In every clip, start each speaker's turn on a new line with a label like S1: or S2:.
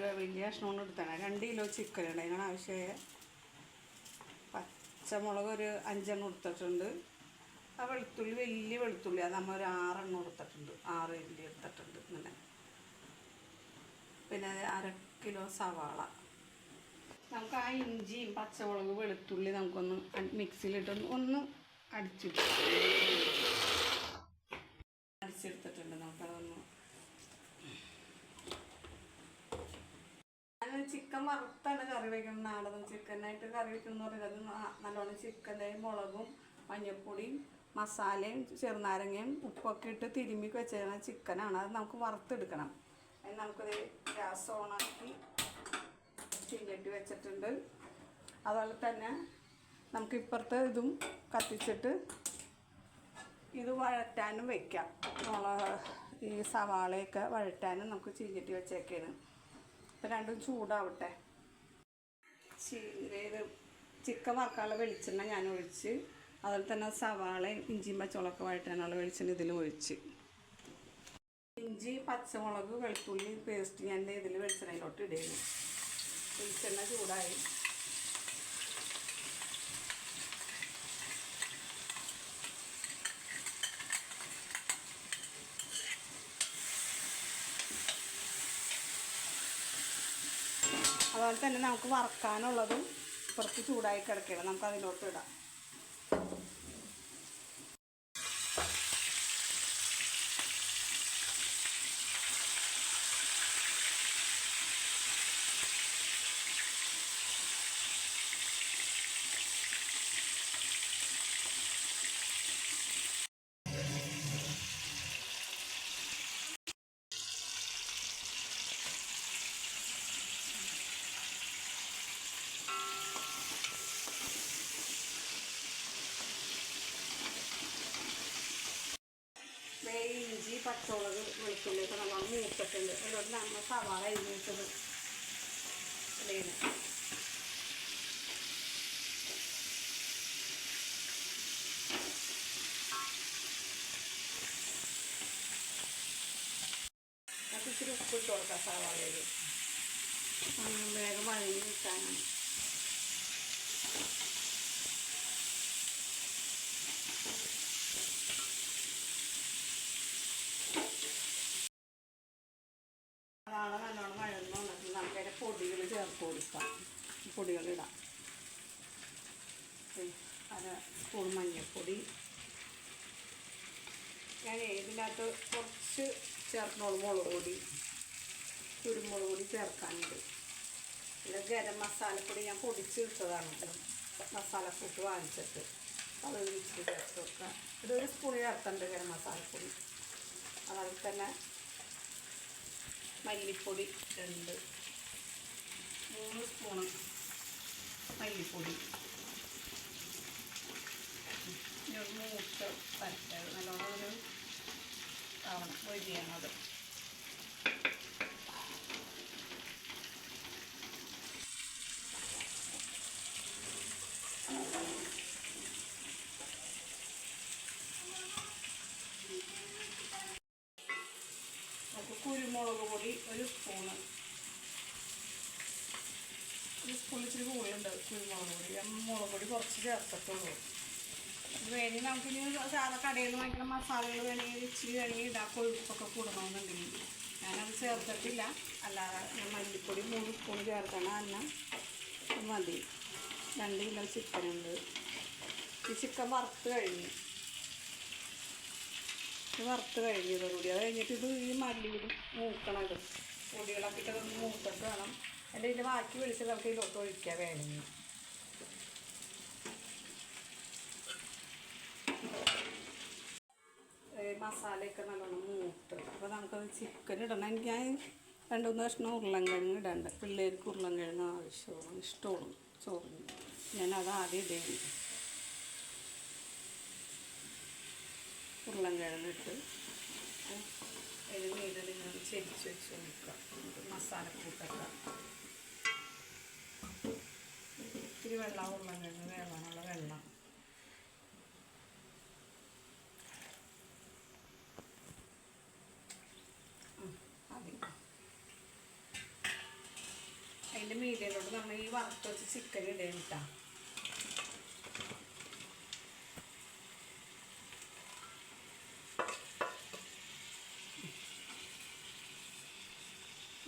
S1: വലിയ കഷ്ണം എടുത്താണ്. രണ്ട് കിലോ ചിക്കൻ ഉണ്ട്. അതിനാണ് ആവശ്യമായ പച്ചമുളക് ഒരു അഞ്ചെണ്ണം എടുത്തിട്ടുണ്ട്. ആ വെളുത്തുള്ളി വലിയ വെളുത്തുള്ളി. അത് നമ്മൾ ഒരു ആറെണ്ണം എടുത്തിട്ടുണ്ട്. ആറ് ഇല്ലി എടുത്തിട്ടുണ്ട് ഇങ്ങനെ. പിന്നെ അര കിലോ സവാള. നമുക്ക് ആ ഇഞ്ചിയും പച്ചമുളക് വെളുത്തുള്ളി നമുക്കൊന്ന് മിക്സിയിലിട്ടൊന്ന് ഒന്ന് അടിച്ചിട്ട്. അടിച്ചെടുത്തിട്ടുണ്ട്. നമുക്കതൊന്ന് ചിക്കൻ വറുത്താണ് കറി വെക്കുന്നത്. നാടൻ ചിക്കനായിട്ട് കറി വെക്കുന്ന പറയുന്നത് നല്ലോണം ചിക്കന്റെ മുളകും മഞ്ഞൾപ്പൊടിയും മസാലയും ചെറുനാരങ്ങയും ഉപ്പൊക്കെ ഇട്ട് തിരുമ്മി വെച്ചിരുന്ന ചിക്കനാണ്. അത് നമുക്ക് വറുത്തെടുക്കണം. അതിന് നമുക്കത് ഗ്യാസ് ഓണാക്കി ചീഞ്ഞട്ടി വെച്ചിട്ടുണ്ട്. അതുപോലെ തന്നെ നമുക്ക് ഇപ്പുറത്തെ ഇതും കത്തിച്ചിട്ട് ഇത് വഴറ്റാനും വെക്കാം. മുളക് ഈ സവാളയൊക്കെ വഴറ്റാനും നമുക്ക് ചീഞ്ഞിട്ട് വെച്ചേക്കാണ്. ഇപ്പം രണ്ടും ചൂടാവട്ടെ. ചീരയിൽ ചിക്കൻ വറക്കാനുള്ള വെളിച്ചെണ്ണ ഞാൻ ഒഴിച്ച് അതുപോലെ തന്നെ സവാളയും ഇഞ്ചിയും പച്ചമുളകൊക്കെ വഴറ്റാനുള്ള വെളിച്ചെണ്ണ ഇതിൽ ഒഴിച്ച്. ഇഞ്ചി പച്ചമുളക് വെളുത്തുള്ളി പേസ്റ്റ് ഞാൻ ഇതിൽ വെളിച്ചെണ്ണയിലോട്ട് ഇടുകയാണ്. വെളിച്ചെണ്ണ ചൂടായി. അതുപോലെ തന്നെ നമുക്ക് വറക്കാനുള്ളതും കുറച്ച് ചൂടായി കിടക്കണം നമുക്ക് അതിലോട്ട് ഇടാം ദേ ഇഞ്ചി പച്ചമുളക് വെളുത്തുള്ളിയൊക്കെ നല്ലോണം മൂത്തിട്ടുണ്ട് അതുകൊണ്ട് നമ്മൾ സവാള അരിഞ്ഞിട്ടത് ഇടയാണ് നമുക്ക് ഇച്ചിരി ഉപ്പ് ഇട്ട് കൊടുക്കാം സവാളയിൽ. വേഗം വഴങ്ങി കിട്ടാനാണ് സവാള നല്ലോണം വഴന്ന് വന്നിട്ട് നമുക്ക് അതിന്റെ പൊടികൾ ചേർത്ത് കൊടുക്കാം പൊടികളിടാം ഉം, അര സ്പൂൺ മഞ്ഞൾപ്പൊടി. ഞാൻ ഇതിനകത്ത് കുറച്ച് ചേർക്കണോളൂ മുളക് പൊടി കുരുമുളക് പൊടി ചേർക്കാനുണ്ട്. പിന്നെ ഗരം മസാലപ്പൊടി ഞാൻ പൊടിച്ച് ഇട്ടതാണ് മസാലക്കൂട്ട് വാങ്ങിച്ചിട്ട്. അത് ഇച്ചിരി ചേർത്ത് വെക്കുക. ഇതൊരു സ്പൂൺ ചേർത്തുണ്ട് ഗരം മസാലപ്പൊടി. അതുപോലെ തന്നെ മല്ലിപ്പൊടി രണ്ട് മൂന്ന് സ്പൂണ് മല്ലിപ്പൊടി. ഒരു മൂത്ത് പരത്തത് നല്ലോണം ഒരു ആവണം നമുക്ക് കുരുമുളക് പൊടി ഒരു സ്പൂണ്. ഒരു സ്പൂൺ ഇച്ചിരി കൂടുതലുണ്ട് കുരുമുളക് പൊടി. മുളക് പൊടി കുറച്ച് ചേർത്തിട്ടുള്ളൂ. ഇത് വേണി നമുക്ക് ഇനി സാധാ കടയിൽ നിന്ന് വാങ്ങിക്കുന്ന മസാലകൾ വേണമെങ്കിൽ ഇച്ചിരി വേണമെങ്കിൽ ഇടാം. കൊഴുപ്പൊക്കെ കൂടണമെന്നുണ്ടെങ്കിൽ. ഞാനത് ചേർത്തിട്ടില്ല. അല്ലാതെ ഞാൻ മല്ലിപ്പൊടി മൂന്ന് സ്പൂൺ ചേർക്കണം അന്നം മതി. രണ്ട് കിലോ ചിക്കൻ ഉണ്ട്. ഈ ചിക്കൻ വറുത്ത് കഴിഞ്ഞു. ഇത് വറുത്ത് കഴിഞ്ഞതോടുകൂടി. അത് കഴിഞ്ഞിട്ട് ഇത് ഈ മല്ലിയിൽ മൂക്കണത്. പൊടികളൊക്കെ ഇട്ട് അതൊന്ന് മൂത്തിട്ട് വേണം. എന്റെ ഇതിന്റെ ബാക്കി വിളിച്ച് നമുക്ക് ഇതിലോട്ട് ഒഴിക്കാൻ വേണമെങ്കിൽ. മസാലയൊക്കെ നല്ലോണം മൂത്ത്. അപ്പോൾ നമുക്കത് ചിക്കൻ ഇടണം. എനിക്ക് ഞാൻ രണ്ട് മൂന്ന് കഷ്ണം ഉരുളൻകിഴങ്ങ് ഇടണ്ട. പിള്ളേർക്ക് ഉരുളൻകിഴങ്ങ് ആവശ്യമാണ്. ഇഷ്ടമാണ് ചോറിന്. ഞാനത് ആദ്യം ഇടേണ്ടി ഉരുളൻകിഴങ്ങ് ഇട്ട് അതിന് മീതിൽ ഇങ്ങനെ ചെരിച്ച് വെച്ച് കൊടുക്കുക മസാല മസാലക്കൂട്ടൊക്കെ. ഇത്തിരി വെള്ളം ഉരുളൻകിഴങ്ങ് വേവാനുള്ള വെള്ളം ഉം, മതി വെച്ച് ചിക്കൻ ഇടേണ്ട കേട്ടോ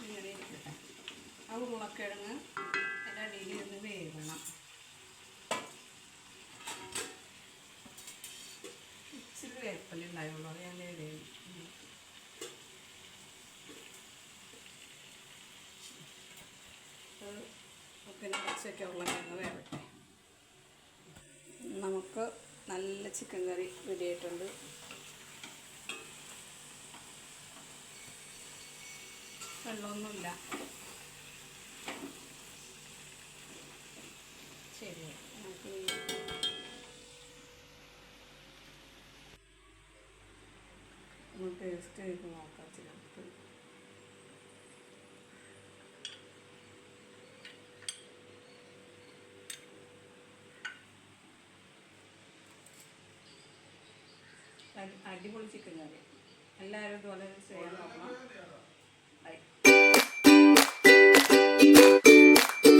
S1: ഇങ്ങനെ ഇരിക്കട്ടെ. ആ ഉരുളക്കിഴങ്ങ് അതിന്റെ അടിയിൽ ഇരുന്ന് വേവണം. ഇച്ചിരി വേപ്പല ഉണ്ടായുള്ളൂ അത് ഞാൻ ഇടയും പിന്നെ കുറച്ചൊക്കെ ഉരുളക്കിഴങ്ങ് വേവട്ടെ നമുക്ക് നല്ല ചിക്കൻ കറി റെഡിയായിട്ടുണ്ട് വെള്ളമൊന്നുമില്ല. ശരി. നമുക്ക് ടേസ്റ്റ് ചെയ്ത് നോക്കാം ചിലപ്പോൾ അടിപൊളി ചിക്കൻ കറി. എല്ലാവരും ഇതുപോലെ ചെയ്യാൻ നോക്കണം